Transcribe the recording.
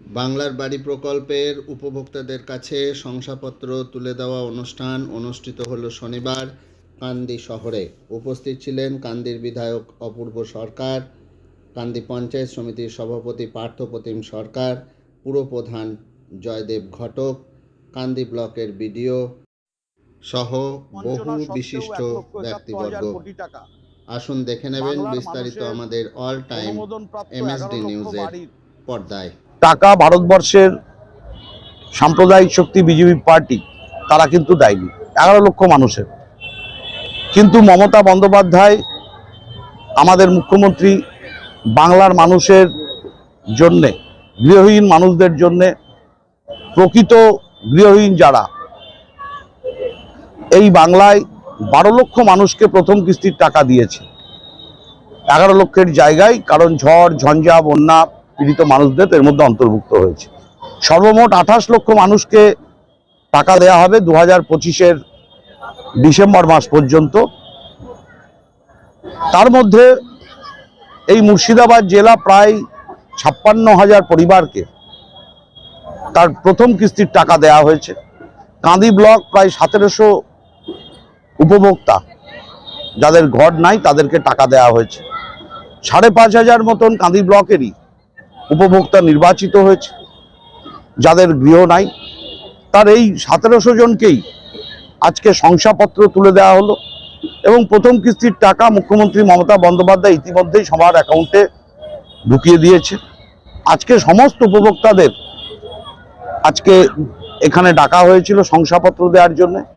বাংলার বাড়ি প্রকল্পের উপভোক্তাদের কাছে শংসাপত্র তুলে দেওয়া অনুষ্ঠান অনুষ্ঠিত হলো শনিবার কান্দি শহরে। উপস্থিত ছিলেন কান্দির বিধায়ক অপূর্ব সরকার কান্দি পঞ্চায়েত সমিতির সভাপতি পার্থপ্রতিম সরকার পুরপ্রধান জয়দেব ঘটক কান্দি ব্লকের বিডিও সহ বহু বিশিষ্ট ব্যক্তিবর্গ। আসুন দেখে নেবেন বিস্তারিত আমাদের অল টাইম অনুমোদনপ্রাপ্ত MSD 11 লক্ষ নিউজের পর্দায়। টাকা ভারতবর্ষের সাম্প্রদায়িক শক্তি বিজেপি পার্টি, তারা কিন্তু দেয়নি এগারো লক্ষ মানুষের। কিন্তু মমতা বন্দ্যোপাধ্যায়, আমাদের মুখ্যমন্ত্রী, বাংলার মানুষের জন্যে, গৃহহীন মানুষদের জন্যে, প্রকৃত গৃহহীন যারা, এই বাংলায় বারো লক্ষ মানুষকে প্রথম কিস্তির টাকা দিয়েছে। এগারো লক্ষের জায়গায় কারণ ঝড়, ঝঞ্ঝা, বন্যা পীড়িত মানুষদের, এর মধ্যে অন্তর্ভুক্ত হয়েছে। সর্বমোট আঠাশ লক্ষ মানুষকে টাকা দেয়া হবে দু হাজার পঁচিশের ডিসেম্বর মাস পর্যন্ত। তার মধ্যে এই মুর্শিদাবাদ জেলা প্রায় ছাপ্পান্ন হাজার পরিবারকে তার প্রথম কিস্তির টাকা দেয়া হয়েছে। কাঁদি ব্লক প্রায় সতেরোশো উপভোক্তা, যাদের ঘর নাই তাদেরকে টাকা দেওয়া হয়েছে। সাড়ে পাঁচ হাজার মতন কাঁদি ব্লকেরই উপভোক্তা নির্বাচিত হয়েছে, যাদের গৃহ নাই, তার এই সতেরোশো জনকেই আজকে শংসাপত্র তুলে দেওয়া হলো এবং প্রথম কিস্তির টাকা মুখ্যমন্ত্রী মমতা বন্দ্যোপাধ্যায় ইতিমধ্যেই সবার অ্যাকাউন্টে ঢুকিয়ে দিয়েছে। আজকে সমস্ত উপভোক্তাদের আজকে এখানে ডাকা হয়েছিল শংসাপত্র দেওয়ার জন্য।